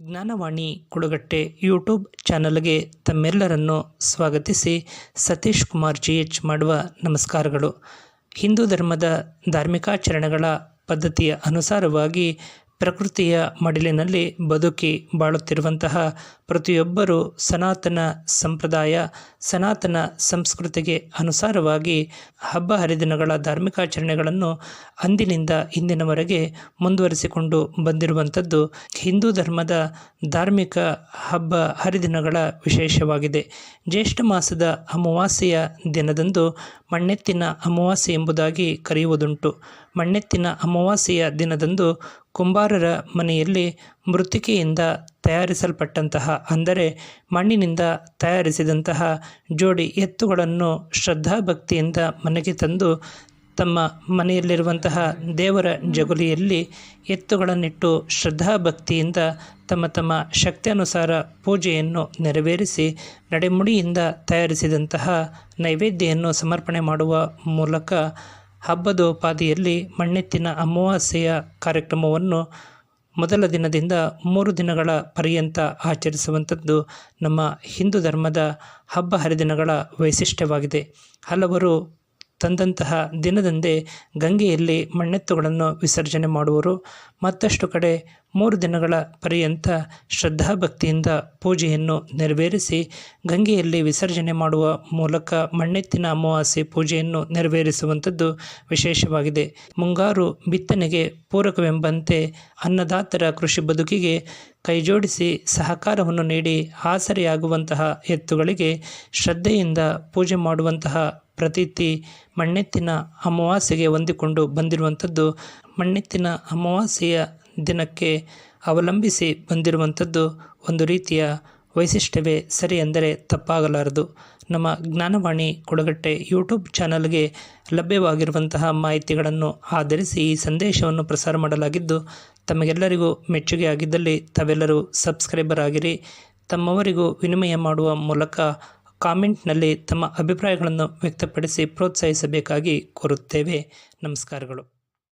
Gyan Vani ಕುಡುಗಟ್ಟೆ YouTube ಚಾನಲ್ಗೆ ತಮ್ಮೆಲ್ಲರನ್ನು ಸ್ವಾಗತಿಸಿ Satish Kumar G H ಮಾಡುವ ನಮಸ್ಕಾರಗಳು. ಹಿಂದೂ ಧರ್ಮದ ಧಾರ್ಮಿಕಾಚರಣೆಗಳ ಪದ್ಧತಿಯ ಅನುಸಾರವಾಗಿ ಪ್ರಕೃತಿಯ ಮಡಿಲಿನಲ್ಲಿ ಬದುಕಿ ಬಾಳುತ್ತಿರುವಂತಹ ಪ್ರತಿಯೊಬ್ಬರೂ ಸನಾತನ ಸಂಪ್ರದಾಯ, ಸನಾತನ ಸಂಸ್ಕೃತಿಗೆ ಅನುಸಾರವಾಗಿ ಹಬ್ಬ ಹರಿದಿನಗಳ ಧಾರ್ಮಿಕಾಚರಣೆಗಳನ್ನು ಅಂದಿನಿಂದ ಇಂದಿನವರೆಗೆ ಮುಂದುವರಿಸಿಕೊಂಡು ಬಂದಿರುವಂಥದ್ದು ಹಿಂದೂ ಧರ್ಮದ ಧಾರ್ಮಿಕ ಹಬ್ಬ ಹರಿದಿನಗಳ ವಿಶೇಷವಾಗಿದೆ. ಜ್ಯೇಷ್ಠ ಮಾಸದ ಅಮಾವಾಸ್ಯೆಯ ದಿನದಂದು ಮಣ್ಣೆತ್ತಿನ ಅಮಾವಾಸ್ಯೆ ಎಂಬುದಾಗಿ ಕರೆಯುವುದುಂಟು. ಮಣ್ಣೆತ್ತಿನ ಅಮಾವಾಸ್ಯೆಯ ದಿನದಂದು ಕುಂಬಾರರ ಮನೆಯಲ್ಲಿ ಮೃತ್ತಿಕೆಯಿಂದ ತಯಾರಿಸಲ್ಪಟ್ಟಂತಹ, ಅಂದರೆ ಮಣ್ಣಿನಿಂದ ತಯಾರಿಸಿದಂತಹ ಜೋಡಿ ಎತ್ತುಗಳನ್ನು ಶ್ರದ್ಧಾಭಕ್ತಿಯಿಂದ ಮನೆಗೆ ತಂದು ತಮ್ಮ ಮನೆಯಲ್ಲಿರುವಂತಹ ದೇವರ ಜಗುಲಿಯಲ್ಲಿ ಎತ್ತುಗಳನ್ನಿಟ್ಟು ಶ್ರದ್ಧಾಭಕ್ತಿಯಿಂದ ತಮ್ಮ ತಮ್ಮ ಶಕ್ತಿಯನುಸಾರ ಪೂಜೆಯನ್ನು ನೆರವೇರಿಸಿ ನಡೆಮುಡಿಯಿಂದ ತಯಾರಿಸಿದಂತಹ ನೈವೇದ್ಯವನ್ನು ಸಮರ್ಪಣೆ ಮಾಡುವ ಮೂಲಕ ಹಬ್ಬದೋಪಾದಿಯಲ್ಲಿ ಮಣ್ಣೆತ್ತಿನ ಅಮಾವಾಸ್ಯೆಯ ಕಾರ್ಯಕ್ರಮವನ್ನು ಮೊದಲ ದಿನದಿಂದ ಮೂರು ದಿನಗಳ ಪರ್ಯಂತ ಆಚರಿಸುವಂಥದ್ದು ನಮ್ಮ ಹಿಂದೂ ಧರ್ಮದ ಹಬ್ಬ ಹರಿದಿನಗಳ ವೈಶಿಷ್ಟ್ಯವಾಗಿದೆ. ಹಲವರು ತಂದಂತಹ ದಿನದಂದೇ ಗಂಗೆಯಲ್ಲಿ ಮಣ್ಣೆತ್ತುಗಳನ್ನು ವಿಸರ್ಜನೆ ಮಾಡುವರು. ಮತ್ತಷ್ಟು ಕಡೆ ಮೂರು ದಿನಗಳ ಪರ್ಯಂತ ಶ್ರದ್ಧಾಭಕ್ತಿಯಿಂದ ಪೂಜೆಯನ್ನು ನೆರವೇರಿಸಿ ಗಂಗೆಯಲ್ಲಿ ವಿಸರ್ಜನೆ ಮಾಡುವ ಮೂಲಕ ಮಣ್ಣೆತ್ತಿನ ಅಮಾವಾಸ್ಯೆ ಪೂಜೆಯನ್ನು ನೆರವೇರಿಸುವಂಥದ್ದು ವಿಶೇಷವಾಗಿದೆ. ಮುಂಗಾರು ಬಿತ್ತನೆಗೆ ಪೂರಕವೆಂಬಂತೆ ಅನ್ನದಾತರ ಕೃಷಿ ಬದುಕಿಗೆ ಕೈಜೋಡಿಸಿ ಸಹಕಾರವನ್ನು ನೀಡಿ ಆಸರೆಯಾಗುವಂತಹ ಎತ್ತುಗಳಿಗೆ ಶ್ರದ್ಧೆಯಿಂದ ಪೂಜೆ ಮಾಡುವಂತಹ ಪ್ರತೀತಿ ಮಣ್ಣೆತ್ತಿನ ಅಮಾವಾಸ್ಯೆಗೆ ಹೊಂದಿಕೊಂಡು ಬಂದಿರುವಂಥದ್ದು, ಮಣ್ಣೆತ್ತಿನ ಅಮಾವಾಸ್ಯೆಯ ದಿನಕ್ಕೆ ಅವಲಂಬಿಸಿ ಬಂದಿರುವಂಥದ್ದು ಒಂದು ರೀತಿಯ ವೈಶಿಷ್ಟ್ಯವೇ ಸರಿ ಎಂದರೆ ತಪ್ಪಾಗಲಾರದು. ನಮ್ಮ ಜ್ಞಾನವಾಣಿ ಕೊಡಗಟ್ಟೆ ಯೂಟ್ಯೂಬ್ ಚಾನಲ್ಗೆ ಲಭ್ಯವಾಗಿರುವಂತಹ ಮಾಹಿತಿಗಳನ್ನು ಆಧರಿಸಿ ಈ ಸಂದೇಶವನ್ನು ಪ್ರಸಾರ ಮಾಡಲಾಗಿದ್ದು, ತಮಗೆಲ್ಲರಿಗೂ ಮೆಚ್ಚುಗೆ ಆಗಿದ್ದಲ್ಲಿ ತಾವೆಲ್ಲರೂ ಸಬ್ಸ್ಕ್ರೈಬರ್ ಆಗಿರಿ. ತಮ್ಮವರಿಗೂ ವಿನಿಮಯ ಮಾಡುವ ಮೂಲಕ ಕಾಮೆಂಟ್ನಲ್ಲಿ ತಮ್ಮ ಅಭಿಪ್ರಾಯಗಳನ್ನು ವ್ಯಕ್ತಪಡಿಸಿ ಪ್ರೋತ್ಸಾಹಿಸಬೇಕಾಗಿ ಕೋರುತ್ತೇವೆ. ನಮಸ್ಕಾರಗಳು.